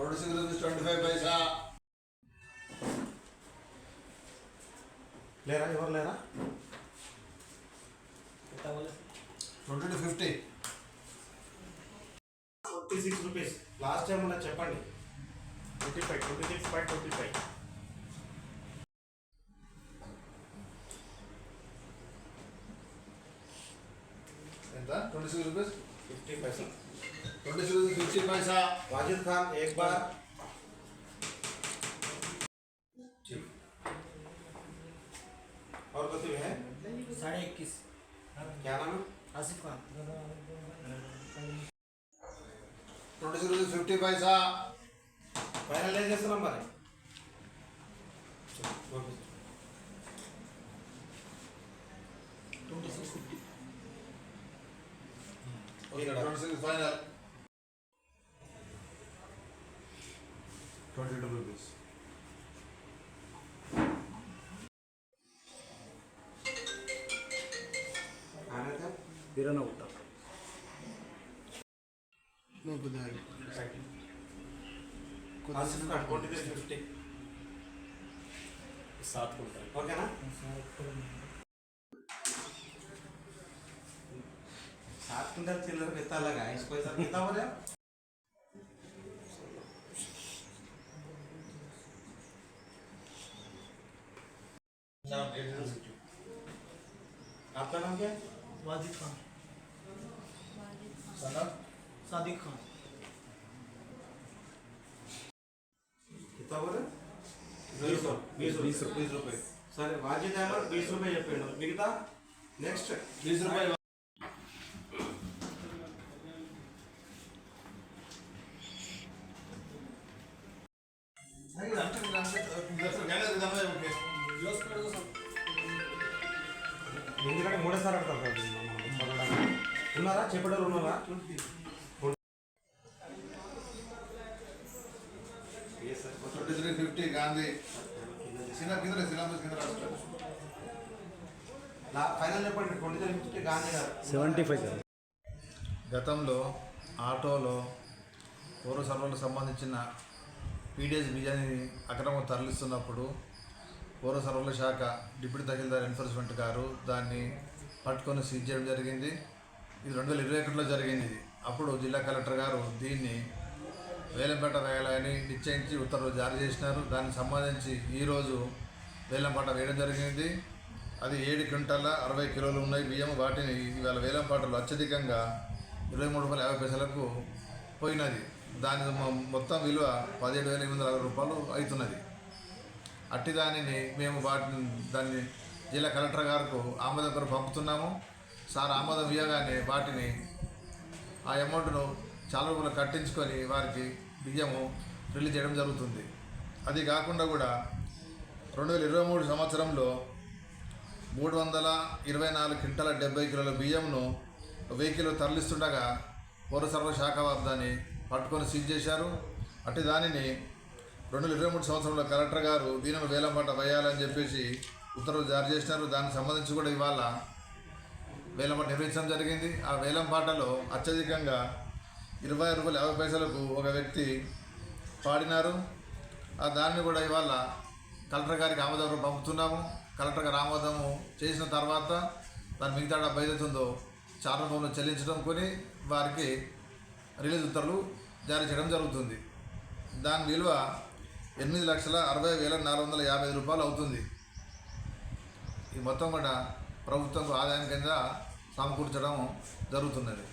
Twenty six rupees twenty five paisa. లేరా ఎవరు లేరా? Twenty two fifty twenty six rupees. Last time ఉన్నది చెప్పండి. Twenty five twenty six five twenty five. ఎంత? Twenty six rupees? Fifty paisa Wajid Khan एक बार और कति है? साढ़े इक्कीस। क्या नाम है? Asif Khan. Twenty six fifty पैसा फाइनलाइजेशन नंबर है। Twenty-six final. Twenty-two rupees. आना था तेरा ना उठा नो गुदाई आसिफ का ट्वेंटी थ्री फिफ्टी सात कुंटल ओके ना सात कुंटल चिल्लर कितना लगा है इसको सर कितना हो रहा आपका नाम क्या है वाजिद खान सना सादिक खान कितना हो रहा बीस बीस बीस बीस रुपये సరే వాజిద్ అహ్మద్ బీస్ రూపాయలు చెప్పిండు మిగతా నెక్స్ట్ बीस रुपये ఎందుకంటే మూడేసారి అడతారు ఉన్నారా చెప్పడారు ఉన్నారా ఫిఫ్టీ గాంధీ చిన్న కింద సిలబస్ కింద final fifty Gandhi seventy five గతంలో ఆటోలో పూర్వ సర్వలకు సంబంధించిన పీడిఎస్ బిజాని అక్రమం తరలిస్తున్నప్పుడు పౌర సరఫరాల శాఖ డిప్యూటీ తహసీల్దార్ ఎన్ఫోర్స్మెంట్ గారు దాన్ని పట్టుకొని సీజ్ చేయడం జరిగింది. ఇది రెండు వేల ఇరవై ఒకటిలో జరిగింది. ఇది అప్పుడు జిల్లా కలెక్టర్ గారు దీన్ని వేలంపేట వేయాలని నిశ్చయించి ఉత్తర్వులు జారీ చేసినారు. దానికి సంబంధించి ఈరోజు వేలంపాట వేయడం జరిగింది. అది ఏడు క్వింటాల అరవై కిలోలు ఉన్నాయి. బియ్యం వాటిని ఇవాళ వేలంపాటలో అత్యధికంగా ఇరవై మూడు రూపాయల యాభై పైసలకు పోయినది. దాని మొత్తం విలువ పదిహేడు వేల ఎనిమిది వందల అరవై రూపాయలు అవుతున్నది. అట్టి దానిని మేము వాటిని దాన్ని జిల్లా కలెక్టర్ గారికి ఆమోదం కొరకు పంపుతున్నాము. సార్ ఆమోదం ఇవ్వగానే వాటిని ఆ అమౌంట్ను చాలా రూపాయలు కట్టించుకొని వారికి బియ్యము రిలీజ్ చేయడం జరుగుతుంది. అది కాకుండా కూడా రెండు వేల ఇరవై మూడు సంవత్సరంలో మూడు వందల ఇరవై నాలుగు క్వింటాల డెబ్బై కిలోల బియ్యంను వెహికల్ తరలిస్తుండగా పౌర సరఫరా శాఖ వారు దాన్ని పట్టుకొని సీజ్ చేశారు. అట్టి దానిని రెండు వేల ఇరవై మూడు సంవత్సరంలో కలెక్టర్ గారు దీనిని వేలంపాట వేయాలని చెప్పేసి ఉత్తర్వులు జారీ చేసినారు. దానికి సంబంధించి కూడా ఇవాళ వేలంపాట నిర్వహించడం జరిగింది. ఆ వేలంపాటలో అత్యధికంగా ఇరవై రూపాయల యాభై పైసలకు ఒక వ్యక్తి పాడినారు. ఆ దాన్ని కూడా ఇవాళ కలెక్టర్ గారికి ఆమోదం పంపుతున్నాము. కలెక్టర్ గారు ఆమోదము చేసిన తర్వాత దాని మిగతా డబ్బు ఏదైతుందో చాలా రూపంలో చెల్లించడం కొని వారికి రిలీజ్ ఉత్తర్వులు జారీ చేయడం జరుగుతుంది. దాని విలువ ఎనిమిది లక్షల అరవై వేల నాలుగు వందల యాభై ఐదు రూపాయలు అవుతుంది. ఈ మొత్తం కూడా ప్రభుత్వం ఆదాయం కింద సమకూర్చడం జరుగుతున్నది.